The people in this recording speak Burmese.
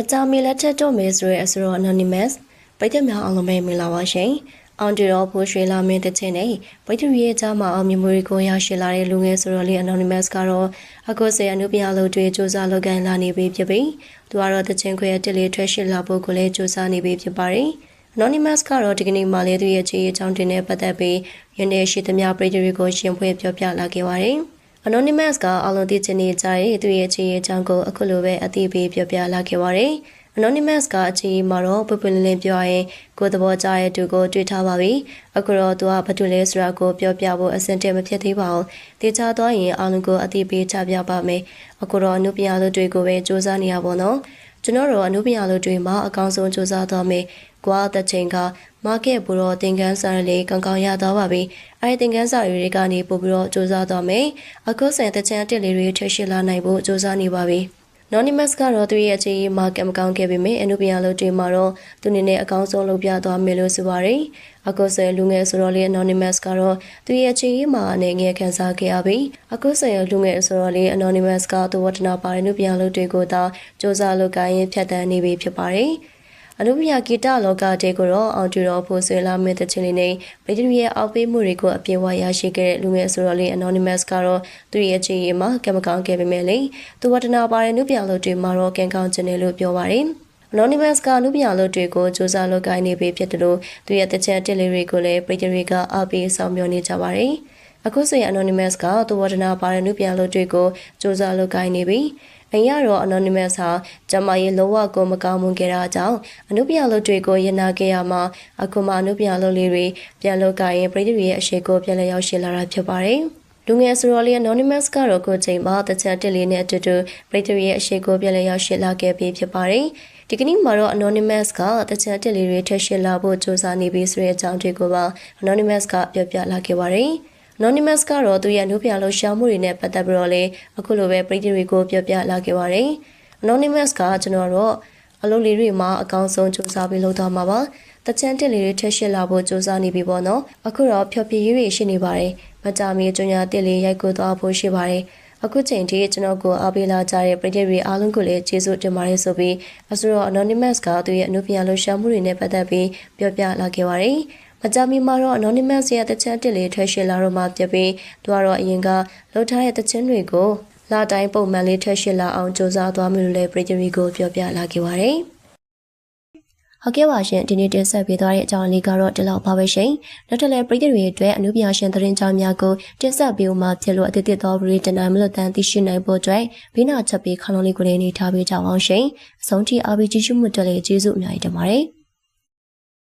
မကြမီလက်ထက်တော့မယ်ဆိုရဲအစရော anonymous ပရိသတ်များအားလုံးပဲမင်္ဂလာပါရှင်။အောင်တူတော်ဖိုးရွှေလာမင်းတချင်းနဲ့ပရိသတ်ရဲ့ကြားမှာအောင်မြင်မှုတွေကိုရရှိလာတဲ့လူငယ်ဆိုတော့လေ anonymous ကတော့အခုစေအနုပညာလို့တွေစူးစမ်းလုပ်ကိုင်လာနေပြီဖြစ်ပြီးသူကတော့တချင်းခွဲတစ်လေးထွက်ရှိလာဖို့ကိုလည်းစူးစမ်းနေပြီဖြစ်ပါတယ်။ anonymous ကတော့ဒီကနေ့မှလည်းသူရဲ့ခြေအကြောင်းတင်နဲ့ပတ်သက်ပြီးယနေ့ရှိသမျှပရိသတ်တွေကိုရှင်းဖွင့်ပြောပြလာခဲ့ပါတယ်။ Anonymous ကအလုံးသိချင်နေကြတဲ့သူရဲ့ခြေအကြောင်းကိုအခုလိုပဲအသိပေးပြောပြလာခဲ့ပါတယ်။ Anonymous ကအခြေအနေမှာတော့ပွပွလင်းလင်းပြောရရင်ကိုယ်သဘောကျတဲ့သူကိုတွေ့ထားပါပြီ။အခုတော့သူကဘာတူလဲဆိုတာကိုပြောပြဖို့အဆင်တည်းမဖြစ်သေးပါဘူး။တေချာတော့ရင်အားလုံးကိုအသိပေးချပြပါမယ်။အခုတော့အနုပညာလူတွေကိုပဲစူးစမ်းနေရပါတော့။ ကျွန်တော်တို့အနုပညာလူတွေမှာအကောင်းဆုံးစူးစမ်းသွားမယ်။ကွာတဲ့ချိန်ကမားကက်ဘူတော့သင်ခန်းစာလေးကောင်းကောင်းရသွားပါပြီ။အဲဒီသင်ခန်းစာတွေကနေပို့ပြီးတော့စူးစမ်းသွားမယ်။အခုဆန်တဲ့ချန်တက်လေးတွေထည့်ရှိလာနိုင်ဖို့စူးစမ်းနေပါပြီ။ Anonymous ကတော့သူရဲ့အခြေအနေမှာကံမကောင်းခဲ့ပေမဲ့အနုပညာလုပ်တွေမှာတော့သူအနေနဲ့အကောင်းဆုံးလုပ်ပြသွားမယ်လို့ဆိုပါတယ်။အခုဆိုရင်လူငယ်ဆိုတော့လေ Anonymous ကတော့သူရဲ့အခြေအနေမှာအနေငယ်ခံစားခဲ့ရပြီးအခုဆိုရင်လူငယ်ဆိုတော့လေ Anonymous ကသူဝတ္တနာပါတဲ့အနုပညာလုပ်တွေကိုသာစ조사လုပ်ကိုင်းရင်ဖြတ်တန်းနေပြီဖြစ်ပါတယ်။ အနုပညာဂီတလောကတဲကိုတော့အောင်တူတော်ဖို့ဆွေလာမင်းတချင်းလေးနဲ့ဗီဒီယိုရဲ့အောက်ပေးမှုတွေကိုအပြည့်အဝရရှိခဲ့တဲ့လူငယ်ဆိုတော့လေ Anonymous ကတော့သူရဲ့အခြေအနေမှာကံမကောင်းခဲ့ပေမဲ့လေသူဝတ္တနာပါတဲ့နုပညာလုပ်တွေမှာတော့ကံကောင်းခြင်းတယ်လို့ပြောပါတယ်။ Anonymous ကလူပြလို့တွေကိုစူးစမ်းလုပ်ကိုင်းနေပြီဖြစ်တယ်လို့သူရဲ့တချင်တက်လေးတွေကိုလည်းပြည်သူတွေကအပီးဆောင်မျှော်နေကြပါတယ်။အခုဆိုရင် Anonymous ကသူဝတ္တနာပါတဲ့လူပြလို့တွေကိုစူးစမ်းလုပ်ကိုင်းနေပြီ။ အရင်ကတော့ anonymous ဟာကျမရဲ့လောဝကိုမကောင်းမွန်ခဲ့တာကြောင့်အနုပညာလုပ်တွေကိုရနာခဲ့ရမှာအခုမှအနုပညာလုပ်လေးတွေပြန်လုပ်ကြရင်ပြည်သူရဲ့အရှိကိုပြန်လည်ရောက်ရှိလာတာဖြစ်ပါတယ်။လူငယ်ဆိုတော့လေ anonymous ကတော့ကိုချိန်မှာတချန်တက်လေးနဲ့အတူတူပြည်သူရဲ့အရှိကိုပြန်လည်ရောက်ရှိလာခဲ့ပြီးဖြစ်ပါတယ်။ဒီကနေ့မှာတော့ anonymous ကတချန်တက်လေးတွေထည့်ရှင်းလာဖို့စူးစမ်းနေပြီဆိုတဲ့အကြောင်းတွေကိုပါ anonymous ကပြောပြလာခဲ့ပါတယ်။ Anonymous ကတော့သူရဲ့နှုတ်ပြလှရှာမှုတွေနဲ့ပတ်သက်ပြီးတော့လေအခုလိုပဲပြည်သူတွေကိုပြောပြလာခဲ့ပါတယ်။ Anonymous ကကျွန်တော်တို့အလုပ်လေးတွေမှာအကောင်းဆုံးစူးစမ်းပြီးလုပ်သွားမှာပါ။တချမ်းတက်လေးတွေထက်ရှစ်လာဖို့စူးစမ်းနေပြီပေါ့နော်။အခုတော့ဖြောပြရေးတွေရှိနေပါတယ်။မကြမီကျွညာတက်လေးရိုက်ကိုသွားဖို့ရှိပါတယ်။အခုချိန်ထိကျွန်တော်ကိုအားပေးလာကြတဲ့ပြည်သူတွေအားလုံးကိုလည်းကျေးဇူးတင်ပါတယ်ဆိုပြီးအဆိုတော့ Anonymous ကသူရဲ့အမှုပညာလှရှာမှုတွေနဲ့ပတ်သက်ပြီးပြောပြလာခဲ့ပါတယ်။ မကြမီမှာတော့ anonymous ရဲ့တချမ်းတစ်လေးထွက်ရှိလာတော့မှပြပြီးသူကတော့အရင်ကလှုပ်ထားတဲ့တချမ်းတွေကိုလာတိုင်းပုံမှန်လေးထွက်ရှိလာအောင်စူးစမ်းသွားမယ်လို့လည်းပြည်သူတွေကိုပြောပြလာခဲ့ပါတယ်။ဟုတ်ကဲ့ပါရှင်ဒီနေ့တင်ဆက်ပေးသွားတဲ့အကြောင်းလေးကတော့ဒီလောက်ပါပဲရှင်။နောက်ထပ်လည်းပြည်သူတွေအတွက်အမှုပြရှင်သတင်းကြောင်းများကိုတင်ဆက်ပေးဦးမှာဖြစ်လို့အသစ်သသောဗရီတနိုင်မလို့တန်သိရှိနိုင်ဖို့အတွက်ဘိနာချက်ပေးခလုံးလေးကိုလည်းနေထားပေးကြအောင်ရှင်။အဆုံးထိအားပေးကြည့်ရှုမှုတက်လေကျေးဇူးအများကြီးတင်ပါတယ်။